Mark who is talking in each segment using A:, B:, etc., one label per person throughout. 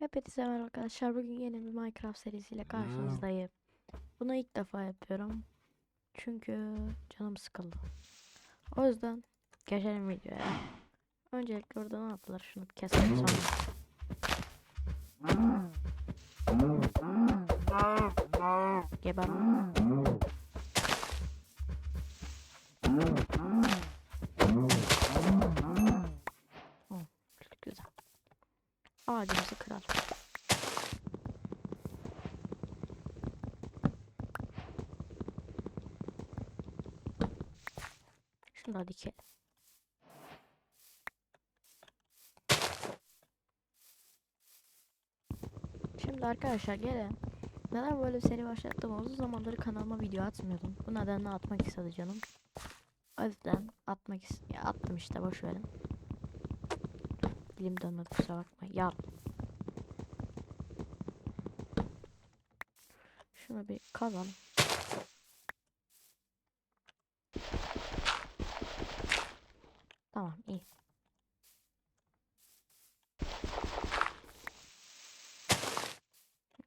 A: Hepinize merhaba arkadaşlar. Bugün yeni bir Minecraft serisiyle karşınızdayım. Bunu ilk defa yapıyorum. Çünkü canım sıkıldı. O yüzden geçelim videoya. Öncelikle orada ne yaptılar? Şunu keselim sonra. Geber. Hı, Güzel. Ağacımızı kıralım. Şunu da dikelim. Şimdi arkadaşlar gelin. Neden böyle bir seri başlattım? Uzun zamandır kanalıma video atmıyordum. Bu nedenle atmak istedi canım. O yüzden atmak ist ya attım işte boş verin. Dilim dönmedi kusura bakma. Ya. Şunu bir kazalım. Tamam iyi.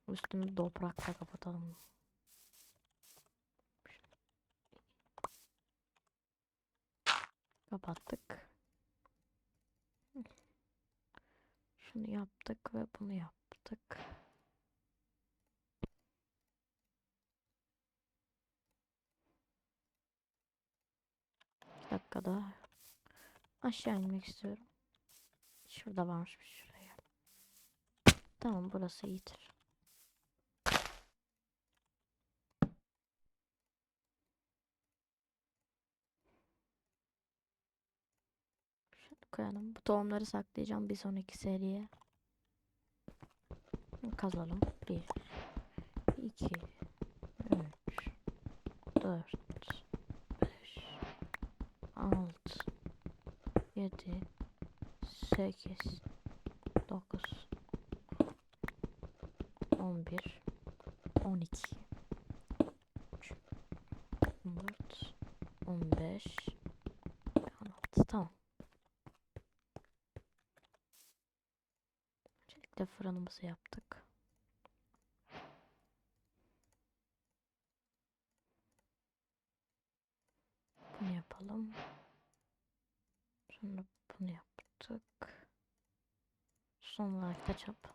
A: Üstünü toprakla kapatalım. Kapattık. Şunu yaptık ve bunu yaptık. Bir dakika daha. Aşağı inmek istiyorum. Şurada varmış bir şuraya. Tamam burası iyidir. Şunu koyalım. Bu tohumları saklayacağım bir sonraki seriye. Kazalım. 1 2 3 4 5 6 7 8 9 11 12 Öncelikle fırınımızı yaptık. Bunu yapalım. Sonra bunu yaptık. Son olarak da çap.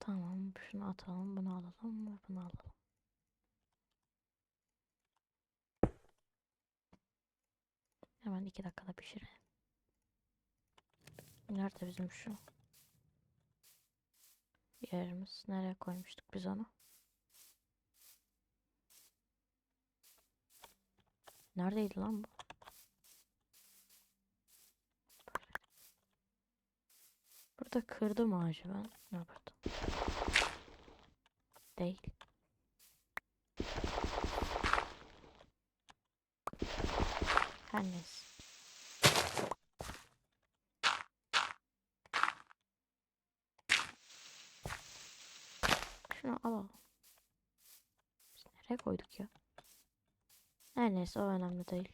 A: Tamam, şunu atalım, bunu alalım ve bunu alalım. Hemen iki dakikada pişirelim. Nerede bizim şu yerimiz? Nereye koymuştuk biz onu? Neredeydi lan bu? Burada kırdım ağacı ben. Ne burada? Değil. Her neyse. Şunu alalım. Biz nereye koyduk ya? Her neyse o önemli değil.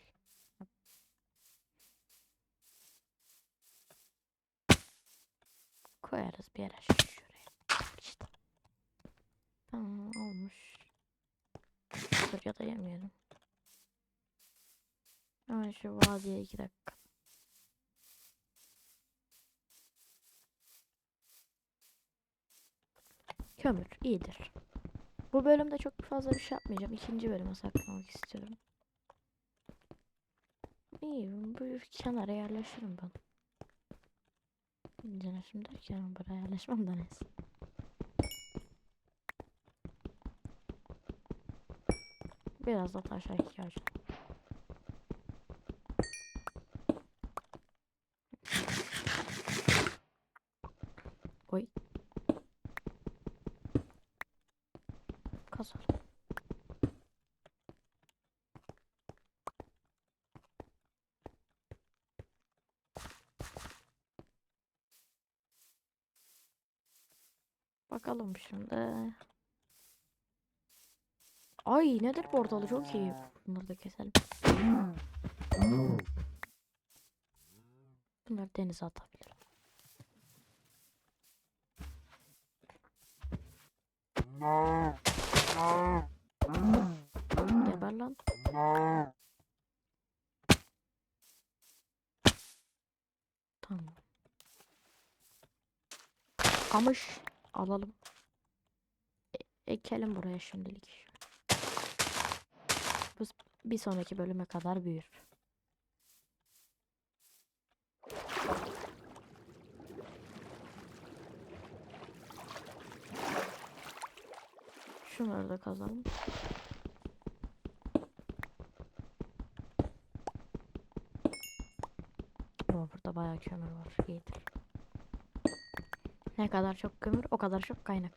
A: Koyarız bir yere şuraya. İşte. Tamam olmuş. Dur ya da yemeyelim. Hemen şu vadiye iki dakika. Kömür iyidir. Bu bölümde çok fazla bir şey yapmayacağım. İkinci bölüme saklamak istiyorum. İyi, bu kenara yerleşirim ben. Yerleşim derken buraya yerleşmem de neyse. Biraz da taşa ihtiyacım. Bakalım şimdi. Ay nedir portalı çok iyi. Bunları da keselim. Bunları denize atabilirim. Geber lan. Tamam. Kamış alalım. E- ekelim buraya şimdilik. Bu bir sonraki bölüme kadar büyür. Şunları da kazalım. Burada bayağı kömür var. İyidir. Ne kadar çok kömür o kadar çok kaynak.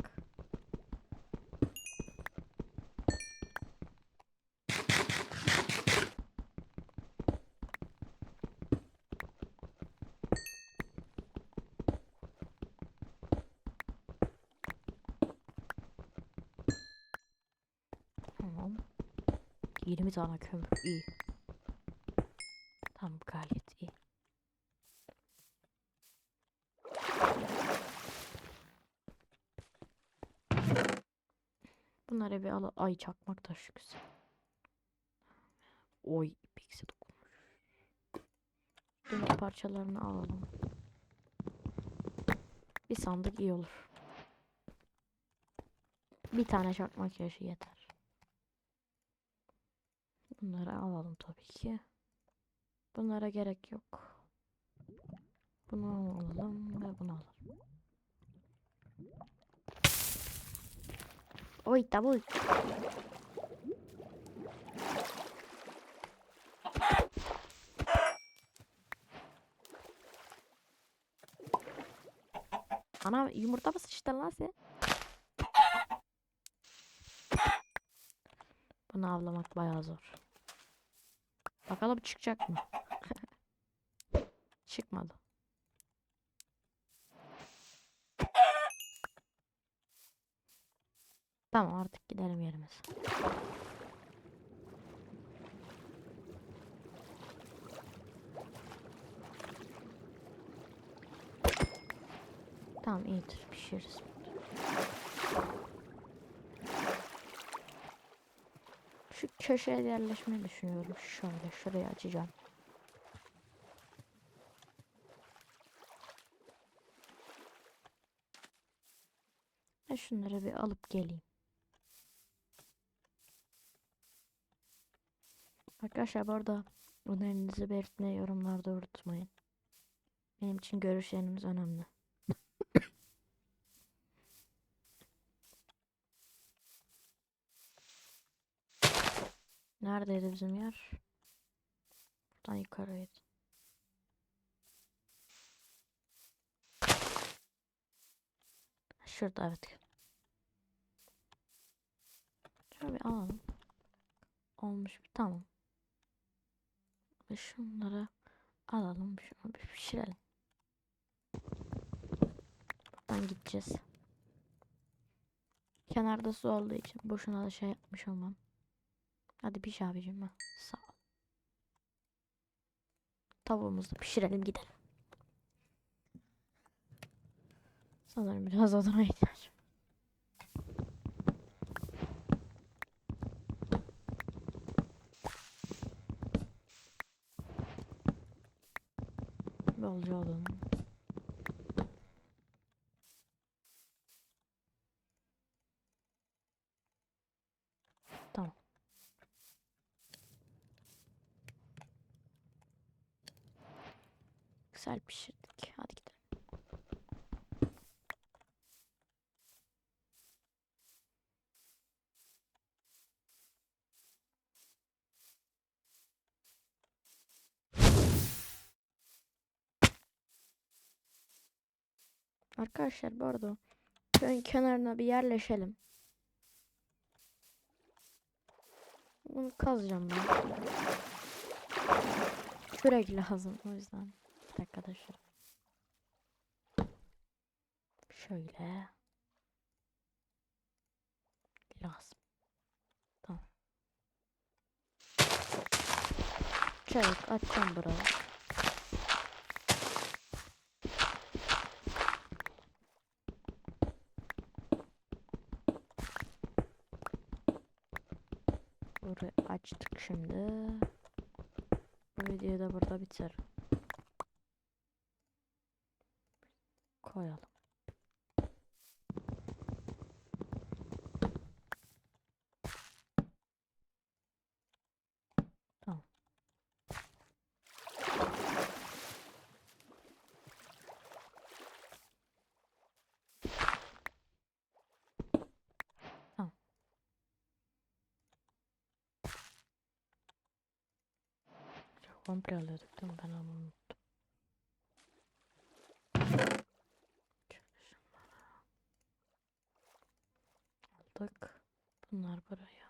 A: Tamam. 20 tane kömür iyi. Tamam gayet iyi. Bunları bir al ay çakmak taşı güzel. Oy pixel dokunmuş. Demir parçalarını alalım. Bir sandık iyi olur. Bir tane çakmak yaşı yeter. Bunları alalım tabii ki. Bunlara gerek yok. Bunu alalım ve bunu alalım. Oy tabu. Ana yumurta mı sıçtın lan sen? Bunu avlamak bayağı zor. Bakalım çıkacak mı? Çıkmadı. Tamam artık gidelim yerimize. Tamam iyidir pişiririz. Şu köşeye yerleşmeyi düşünüyorum. Şöyle şuraya açacağım. Ben şunları bir alıp geleyim. Arkadaşlar bu arada önerinizi belirtmeyi yorumlarda unutmayın. Benim için görüşleriniz önemli. Neredeydi bizim yer? Buradan yukarıydı. Şurada evet. Şöyle bir alalım. Olmuş bir tamam. Ve şunları alalım. Şunu bir pişirelim. Buradan gideceğiz. Kenarda su olduğu için boşuna da şey yapmış olmam. Hadi piş abicim ha. Sağ ol. Tavuğumuzu pişirelim gidelim. Sanırım biraz odana ihtiyacım. Yolcu olun. Tamam. Güzel pişirdik. Hadi gidelim. Arkadaşlar bu arada köyün kenarına bir yerleşelim. Bunu kazacağım ben. Kürek lazım o yüzden. Bir dakika arkadaşlar. Şöyle. Lazım. Tamam. Çabuk açacağım burayı. açtık şimdi. Bu videoyu da burada biter. Koyalım. Tamam. Tamam. Çok komple alıyorduk değil mi? Ben onu unuttum. Aldık. Bunlar buraya.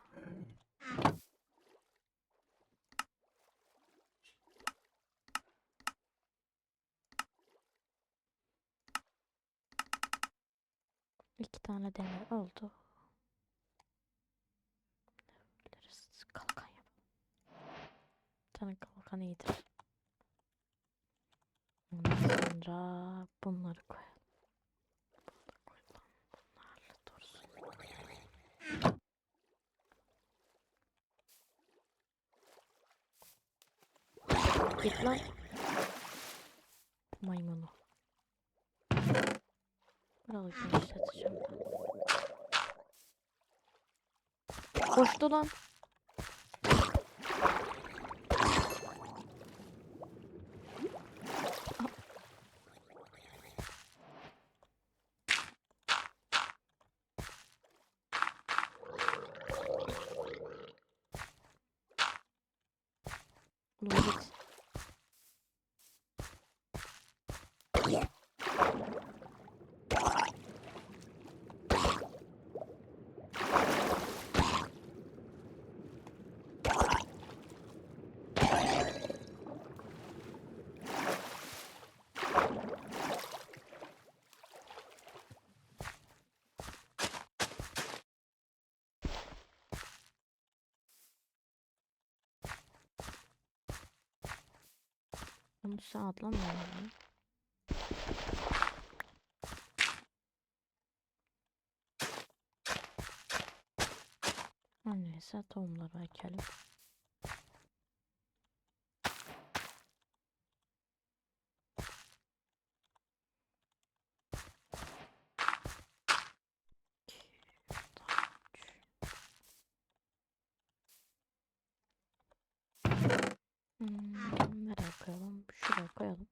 A: İki tane demir oldu. Ne yapabiliriz? Kalkan yapalım. Bir tane kalkan iyidir. Ondan sonra bunları koyalım. Git lan. Maymunu. Buralı genişleteceğim ben. Koştu lan. Ulan git. Onun üstüne atlamıyor mu? Her neyse tohumları ekelim. İki, üç. Hmm, nereye koyalım? Şuraya koyalım.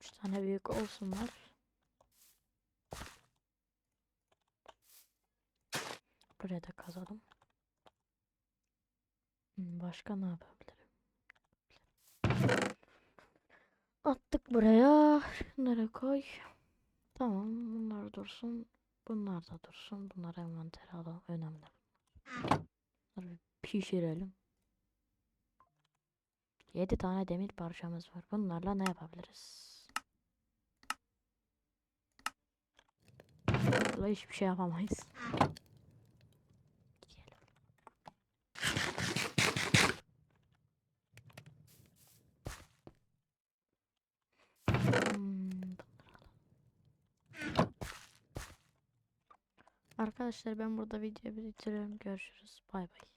A: Üç tane büyük olsunlar. Buraya da kazalım. Hmm, Başka ne yapabilirim? Attık buraya. Şunları koy. Tamam bunlar dursun. Bunlar da dursun. Bunları envantere alalım. Önemli. Bunları pişirelim. 7 tane demir parçamız var. Bunlarla ne yapabiliriz? Bunlarla hiçbir şey yapamayız. Arkadaşlar ben burada videoyu bitiriyorum. Görüşürüz. Bay bay.